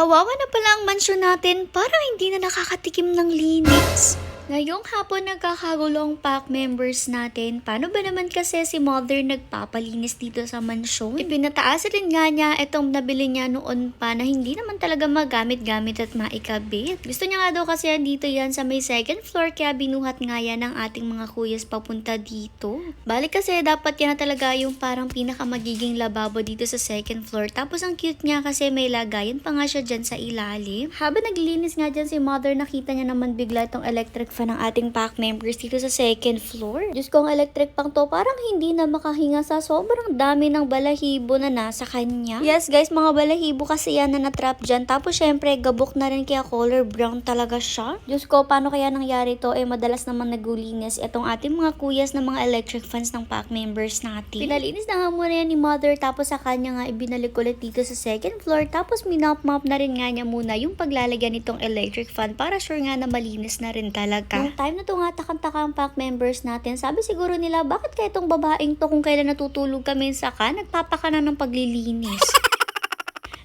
Kawawa na pala ang mansyon natin, parang hindi na nakakatikim ng linis. Ngayong hapon nagkakagulo ang pack members natin. Paano ba naman kasi si mother nagpapalinis dito sa mansyon? Ipinataas rin nga niya itong nabili niya noon pa na hindi naman talaga magamit-gamit at maikabit. Gusto niya nga daw kasi dito yan sa may second floor kaya binuhat nga yan ng ating mga kuyas papunta dito. Balik kasi dapat yan na talaga yung parang pinaka magiging lababo dito sa second floor. Tapos ang cute niya kasi may lagayan pa nga siya dyan sa ilalim. Habang naglilinis nga dyan si mother, nakita niya naman bigla itong electric fan ng ating pack members dito sa second floor. Diyos ko, ang electric pang to, parang hindi na makahinga sa sobrang dami ng balahibo na nasa kanya. Yes guys, mga balahibo kasi yan na natrap dyan. Tapos syempre, gabok na rin kaya color brown talaga siya. Diyos ko, paano kaya nangyari to? Eh, madalas naman nagulinis itong ating mga kuyas ng mga electric fans ng pack members natin. Pinalinis na nga muna yan ni mother, tapos sa kanya nga ibinalik ulit dito sa second floor. Tapos minop-mop na rin nga niya muna yung paglalagyan nitong electric fan para sure nga na malinis na rin talaga. Yung time na to nga, takang-taka ang pack members natin. Sabi siguro nila, bakit kaya itong babaeng to kung kailan natutulog kami sa ka, nagpapaka na ng paglilinis.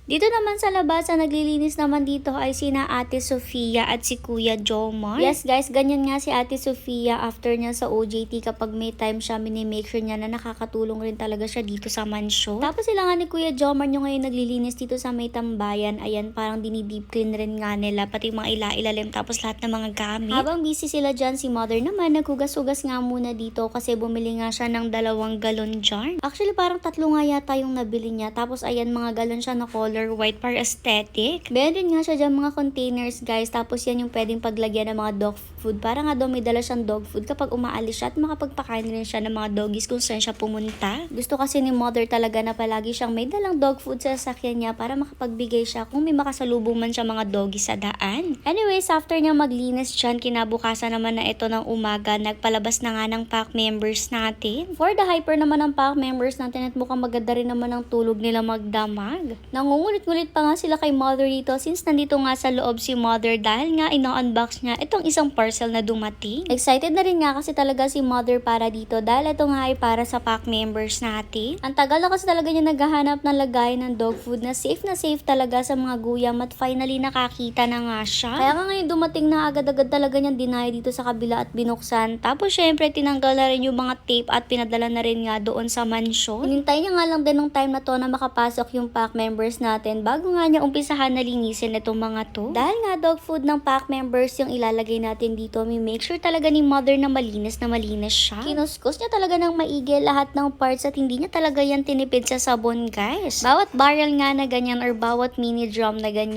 Dito naman sa labas, ang naglilinis naman dito ay sina Ate Sofia at si Kuya Jomar. Yes guys, ganyan nga si Ate Sofia after niya sa OJT kapag may time siya, minimake sure niya na nakakatulong rin talaga siya dito sa mansyon. Tapos sila nga ni Kuya Jomar yung ngayon naglilinis dito sa may tambayan. Ayan, parang dinideep clean rin nga nila, pati mga ila-ilalim tapos lahat ng mga gamit. Habang busy sila dyan, si mother naman naghugas-hugas nga muna dito kasi bumili nga siya ng dalawang galon jar. Actually, parang tatlo nga yata yung nabili niya. Tapos ayan, mga galon siya na color white para aesthetic. Meron nga siya dyan mga containers guys. Tapos yan yung pwedeng paglagyan ng mga dog food. Para nga daw may dala siyang dog food kapag umaalis siya at makapagpakain rin siya ng mga doggies kung saan siya pumunta. Gusto kasi ni mother talaga na palagi siyang may dalang dog food sa sasakyan niya para makapagbigay siya kung may makasalubong man siya mga doggies sa daan. Anyways, after niya maglinis dyan, kinabukasan naman na ito ng umaga, nagpalabas na nga ng pack members natin. For the hyper naman ng pack members natin at mukhang maganda rin naman ang tulog nila magdamag. Nangungulit-ngulit pa nga sila kay mother dito since nandito nga sa loob si mother dahil nga ino-unbox niya itong isang parcel na dumating. Excited na rin nga kasi talaga si mother para dito dahil ito nga ay para sa pack members natin. Ang tagal na kasi talaga niya naghahanap ng lagay ng dog food na safe na safe talaga sa mga guyam at finally nakakita na nga siya. Kaya nga ngayon dumating na agad-agad talaga niyang dinay dito sa kabila at binuksan. Tapos syempre tinanggal na rin yung mga tape at pinadala na rin nga doon sa mansyon. Hinintay niya nga lang din ng time na to na makapasok yung pack members natin bago nga niya umpisahan na linisin itong mga to. Dahil nga dog food ng pack members yung ilalagay natin dito, may make sure talaga ni mother na malinis na malinis siya. Kinuskus niya talaga ng maigi lahat ng parts at hindi niya talaga yan tinipid sa sabon guys. Bawat barrel nga na ganyan or bawat mini drum na ganyan